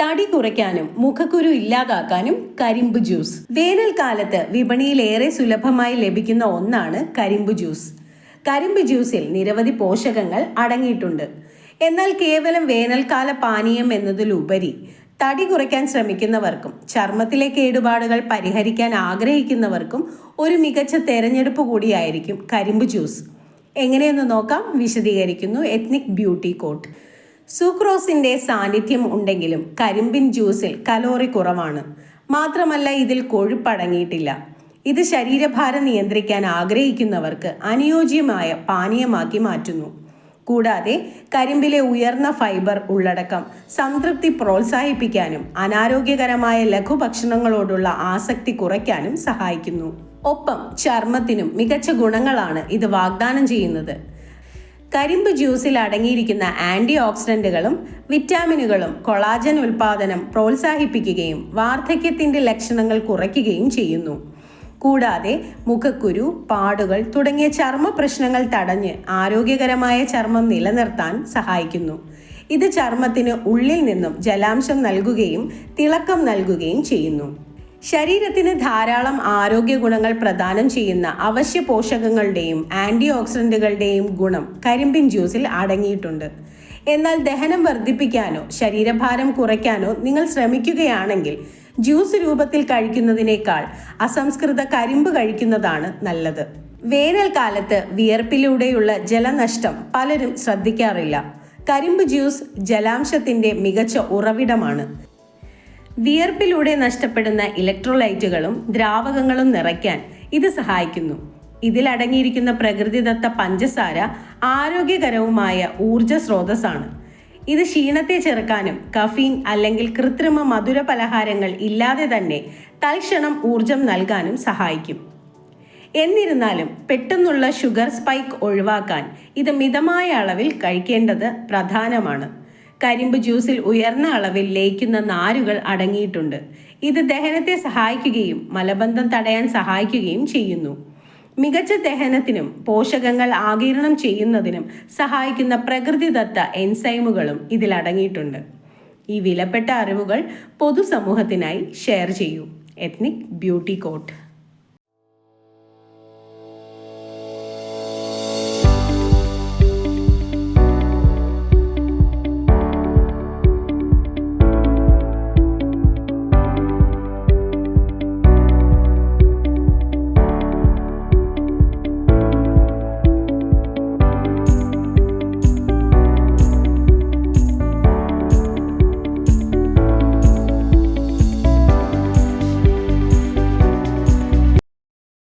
തടി കുറയ്ക്കാനും മുഖക്കുരു ഇല്ലാതാക്കാനും കരിമ്പ് ജ്യൂസ്. വേനൽക്കാലത്ത് വിപണിയിൽ ഏറെ സുലഭമായി ലഭിക്കുന്ന ഒന്നാണ് കരിമ്പ് ജ്യൂസ്. കരിമ്പ് ജ്യൂസിൽ നിരവധി പോഷകങ്ങൾ അടങ്ങിയിട്ടുണ്ട്. എന്നാൽ കേവലം വേനൽക്കാല പാനീയം എന്നതിലുപരി തടി കുറയ്ക്കാൻ ശ്രമിക്കുന്നവർക്കും ചർമ്മത്തിലെ കേടുപാടുകൾ പരിഹരിക്കാൻ ആഗ്രഹിക്കുന്നവർക്കും ഒരു മികച്ച തെരഞ്ഞെടുപ്പ് കൂടിയായിരിക്കും കരിമ്പ് ജ്യൂസ്. എങ്ങനെയെന്ന് നോക്കാം? വിശദീകരിക്കുന്നു എത്നിക് ബ്യൂട്ടി കോട്ട്. സൂക്രോസിന്റെ സാന്നിധ്യം ഉണ്ടെങ്കിലും കരിമ്പിൻ ജ്യൂസിൽ കലോറി കുറവാണ്. മാത്രമല്ല ഇതിൽ കൊഴുപ്പടങ്ങിയിട്ടില്ല. ഇത് ശരീരഭാരം നിയന്ത്രിക്കാൻ ആഗ്രഹിക്കുന്നവർക്ക് അനുയോജ്യമായ പാനീയമാക്കി മാറ്റുന്നു. കൂടാതെ കരിമ്പിലെ ഉയർന്ന ഫൈബർ ഉള്ളടക്കം സംതൃപ്തി പ്രോത്സാഹിപ്പിക്കാനും അനാരോഗ്യകരമായ ലഘുഭക്ഷണങ്ങളോടുള്ള ആസക്തി കുറയ്ക്കാനും സഹായിക്കുന്നു. ഒപ്പം ചർമ്മത്തിനും മികച്ച ഗുണങ്ങളാണ് ഇത് വാഗ്ദാനം ചെയ്യുന്നത്. കരിമ്പ് ജ്യൂസിൽ അടങ്ങിയിരിക്കുന്ന ആന്റി ഓക്സിഡന്റുകളും വിറ്റാമിനുകളും കൊളാജൻ ഉൽപാദനം പ്രോത്സാഹിപ്പിക്കുകയും വാർദ്ധക്യത്തിന്റെ ലക്ഷണങ്ങൾ കുറയ്ക്കുകയും ചെയ്യുന്നു. കൂടാതെ മുഖക്കുരു പാടുകൾ തുടങ്ങിയ ചർമ്മ പ്രശ്നങ്ങൾ തടഞ്ഞ് ആരോഗ്യകരമായ ചർമ്മം നിലനിർത്താൻ സഹായിക്കുന്നു. ഇത് ചർമ്മത്തിന് ഉള്ളിൽ നിന്നും ജലാംശം നൽകുകയും തിളക്കം നൽകുകയും ചെയ്യുന്നു. ശരീരത്തിന് ധാരാളം ആരോഗ്യ ഗുണങ്ങൾ പ്രദാനം ചെയ്യുന്ന അവശ്യ പോഷകങ്ങളുടെയും ആന്റി ഓക്സിഡന്റുകളുടെയും ഗുണം കരിമ്പിൻ ജ്യൂസിൽ അടങ്ങിയിട്ടുണ്ട്. എന്നാൽ ദഹനം വർദ്ധിപ്പിക്കാനോ ശരീരഭാരം കുറയ്ക്കാനോ നിങ്ങൾ ശ്രമിക്കുകയാണെങ്കിൽ ജ്യൂസ് രൂപത്തിൽ കഴിക്കുന്നതിനേക്കാൾ അസംസ്കൃത കരിമ്പ് കഴിക്കുന്നതാണ് നല്ലത്. വേനൽക്കാലത്ത് വിയർപ്പിലൂടെയുള്ള ജലനഷ്ടം പലരും ശ്രദ്ധിക്കാറില്ല. കരിമ്പ് ജ്യൂസ് ജലാംശത്തിന്റെ മികച്ച ഉറവിടമാണ്. വിയർപ്പിലൂടെ നഷ്ടപ്പെടുന്ന ഇലക്ട്രോലൈറ്റുകളും ദ്രാവകങ്ങളും നിറയ്ക്കാൻ ഇത് സഹായിക്കുന്നു. ഇതിൽ അടങ്ങിയിരിക്കുന്ന പ്രകൃതിദത്ത പഞ്ചസാര ആരോഗ്യകരവുമായ ഊർജ സ്രോതസ്സാണ്. ഇത് ക്ഷീണത്തെ ചെറുക്കാനും കഫീൻ അല്ലെങ്കിൽ കൃത്രിമ മധുര പലഹാരങ്ങൾ ഇല്ലാതെ തന്നെ തൽക്ഷണം ഊർജം നൽകാനും സഹായിക്കും. എന്നിരുന്നാലും പെട്ടെന്നുള്ള ഷുഗർ സ്പൈക്ക് ഒഴിവാക്കാൻ ഇത് മിതമായ അളവിൽ കഴിക്കേണ്ടത് പ്രധാനമാണ്. കരിമ്പ് ജ്യൂസിൽ ഉയർന്ന അളവിൽ ലയിക്കുന്ന നാരുകൾ അടങ്ങിയിട്ടുണ്ട്. ഇത് ദഹനത്തെ സഹായിക്കുകയും മലബന്ധം തടയാൻ സഹായിക്കുകയും ചെയ്യുന്നു. മികച്ച ദഹനത്തിനും പോഷകങ്ങൾ ആകിരണം ചെയ്യുന്നതിനും സഹായിക്കുന്ന പ്രകൃതിദത്ത എൻസൈമുകളും ഇതിൽ അടങ്ങിയിട്ടുണ്ട്. ഈ വിലപ്പെട്ട അറിവുകൾ പൊതുസമൂഹത്തിനായി ഷെയർ ചെയ്യൂ. Ethnic beauty coat.